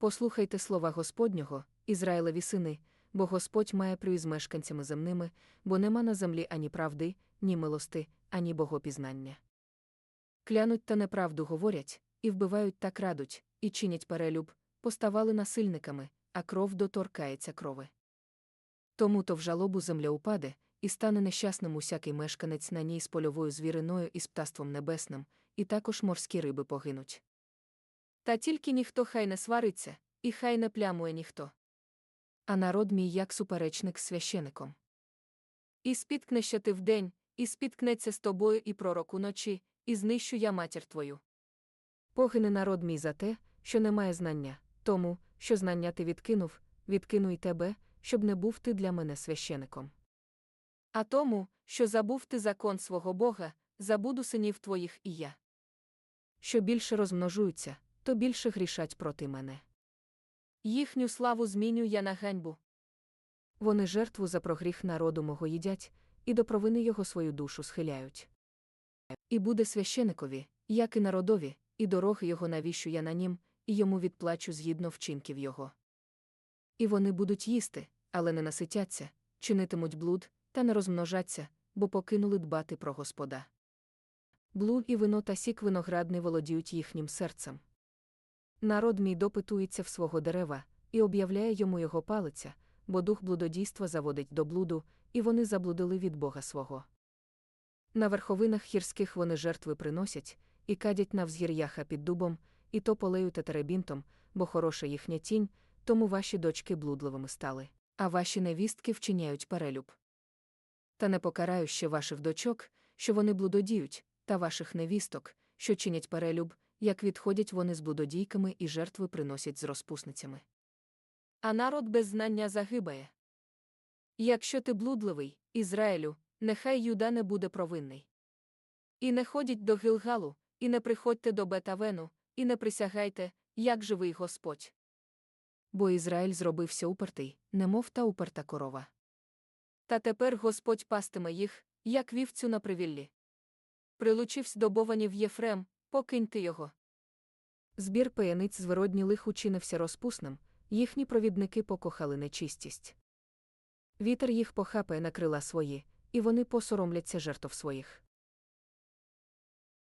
Послухайте слова Господнього, Ізраїлеві сини, бо Господь має прию з мешканцями земними, бо нема на землі ані правди, ні милости, ані богопізнання. Клянуть та неправду говорять, і вбивають та крадуть, і чинять перелюб, поставали насильниками, а кров доторкається крови. Тому то в жалобу земля упаде, і стане нещасним усякий мешканець на ній з польовою звіриною і з птаством небесним, і також морські риби погинуть. Та тільки ніхто хай не свариться, і хай не плямує ніхто. А народ мій як суперечник з священиком. І спіткнешся ти вдень, і спіткнеться з тобою і пророк уночі, і знищу я матір твою. Погине народ мій за те, що не має знання, тому, що знання ти відкинув, відкину й тебе, щоб не був ти для мене священиком. А тому, що забув ти закон свого Бога, забуду синів твоїх і я. Що більше розмножуються, то більше грішать проти мене. Їхню славу зміню я на ганьбу. Вони жертву за прогріх народу мого їдять, і до провини його свою душу схиляють. І буде священикові, як і народові, і дороги його навіщу я на нім, і йому відплачу згідно вчинків його. І вони будуть їсти, але не наситяться, чинитимуть блуд, та не розмножаться, бо покинули дбати про Господа. Блуд і вино та сік виноградний володіють їхнім серцем. Народ мій допитується в свого дерева, і об'являє йому його палиця, бо дух блудодійства заводить до блуду, і вони заблудили від Бога свого. На верховинах гірських вони жертви приносять, і кадять на взгір'яха під дубом, і то полею та теребінтом, бо хороша їхня тінь, тому ваші дочки блудливими стали, а ваші невістки вчиняють перелюб. Та не покараю ще ваших дочок, що вони блудодіють, та ваших невісток, що чинять перелюб, як відходять вони з блудодійками і жертви приносять з розпусницями. А народ без знання загибає. Якщо ти блудливий, Ізраїлю, нехай юда не буде провинний. І не ходіть до Гилгалу, і не приходьте до Бетавену, і не присягайте, як живий Господь. Бо Ізраїль зробився упертий, немов та уперта корова. Та тепер Господь пастиме їх, як вівцю на привіллі. Прилучивсь до бованів Єфрем, покиньте його. Збір паяниць звороднілих учинився розпусним, їхні провідники покохали нечистість. Вітер їх похапає на крила свої, і вони посоромляться жертв своїх.